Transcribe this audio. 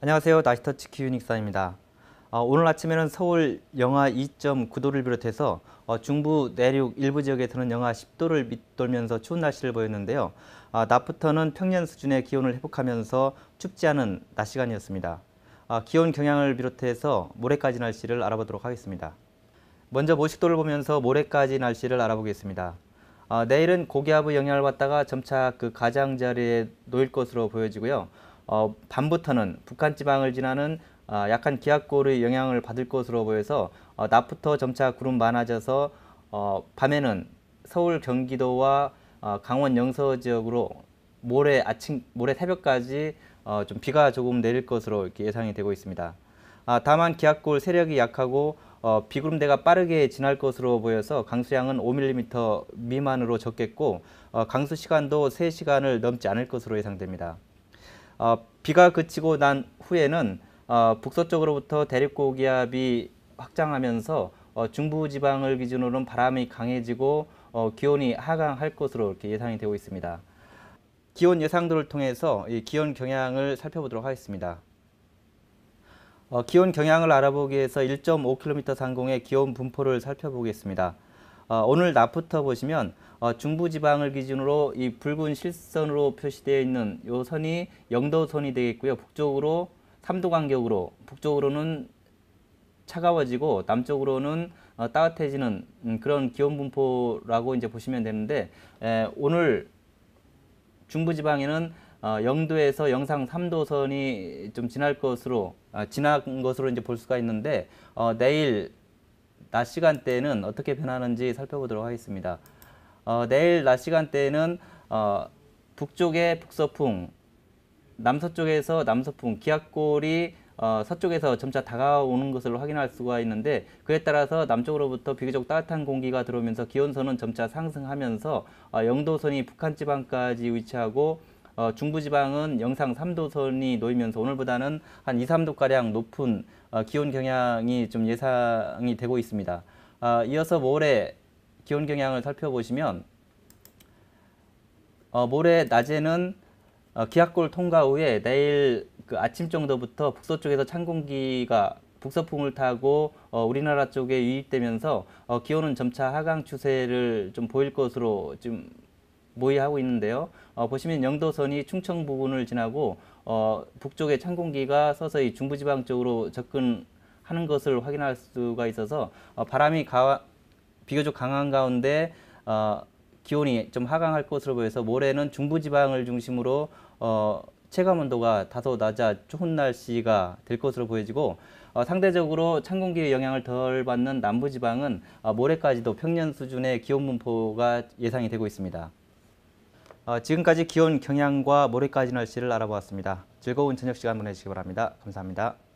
안녕하세요. 나시터치 키유닉사입니다. 어, 오늘 아침에는 서울 영하 2.9도를 비롯해서 어, 중부 내륙 일부 지역에서는 영하 10도를 밑돌면서 추운 날씨를 보였는데요. 어, 낮부터는 평년 수준의 기온을 회복하면서 춥지 않은 낮 시간이었습니다. 어, 기온 경향을 비롯해서 모레까지 날씨를 알아보도록 하겠습니다. 먼저 모식도를 보면서 모레까지 날씨를 알아보겠습니다. 어, 내일은 고기압의 영향을 받다가 점차 그 가장자리에 놓일 것으로 보여지고요. 어, 밤부터는 북한 지방을 지나는 어, 약한 기압골의 영향을 받을 것으로 보여서 어, 낮부터 점차 구름 많아져서 어, 밤에는 서울 경기도와 어, 강원 영서 지역으로 모레 아침 모레 새벽까지 어, 좀 비가 조금 내릴 것으로 이렇게 예상이 되고 있습니다. 아, 다만 기압골 세력이 약하고 어, 비구름대가 빠르게 지날 것으로 보여서 강수량은 5mm 미만으로 적겠고 어, 강수 시간도 3시간을 넘지 않을 것으로 예상됩니다. 어, 비가 그치고 난 후에는 어, 북서쪽으로부터 대륙고기압이 확장하면서 어, 중부지방을 기준으로는 바람이 강해지고 어, 기온이 하강할 것으로 이렇게 예상이 되고 있습니다. 기온 예상도를 통해서 이 기온 경향을 살펴보도록 하겠습니다. 어, 기온 경향을 알아보기 위해서 1.5km 상공의 기온 분포를 살펴보겠습니다. 어, 오늘 낮부터 보시면 어, 중부지방을 기준으로 이 붉은 실선으로 표시되어 있는 이 선이 영도선이 되겠고요. 북쪽으로 3도 간격으로 북쪽으로는 차가워지고 남쪽으로는 어, 따뜻해지는 음, 그런 기온 분포라고 이제 보시면 되는데 에, 오늘 중부지방에는 어, 영도에서 영상 3도선이 좀 지날 것으로 아, 지난 것으로 이제 볼 수가 있는데 어, 내일 낮 시간대는 어떻게 변하는지 살펴보도록 하겠습니다. 어, 내일 낮 시간대에는 어, 북쪽의 북서풍, 남서쪽에서 남서풍, 기압골이 어, 서쪽에서 점차 다가오는 것을 확인할 수가 있는데 그에 따라서 남쪽으로부터 비교적 따뜻한 공기가 들어오면서 기온선은 점차 상승하면서 어, 영도선이 북한 지방까지 위치하고 어, 중부지방은 영상 3도선이 놓이면서 오늘보다는 한 2, 3도가량 높은 어, 기온 경향이 좀 예상이 되고 있습니다. 어, 이어서 모레 기온 경향을 살펴보시면 어, 모레 낮에는 어, 기압골 통과 후에 내일 그 아침 정도부터 북서쪽에서 찬 공기가 북서풍을 타고 어, 우리나라 쪽에 유입되면서 어, 기온은 점차 하강 추세를 좀 보일 것으로 지금 모의하고 있는데요. 어, 보시면 영도선이 충청 부근을 지나고 어, 북쪽에 찬 공기가 서서히 중부지방 쪽으로 접근하는 것을 확인할 수가 있어서 어, 바람이 가, 비교적 강한 가운데 어, 기온이 좀 하강할 것으로 보여서 모레는 중부지방을 중심으로 어, 체감 온도가 다소 낮아 추운 날씨가 될 것으로 보여지고 어, 상대적으로 찬 공기의 영향을 덜 받는 남부지방은 어, 모레까지도 평년 수준의 기온 분포가 예상이 되고 있습니다. 어, 지금까지 기온 경향과 모레까지 날씨를 알아보았습니다. 즐거운 저녁 시간 보내시기 바랍니다. 감사합니다.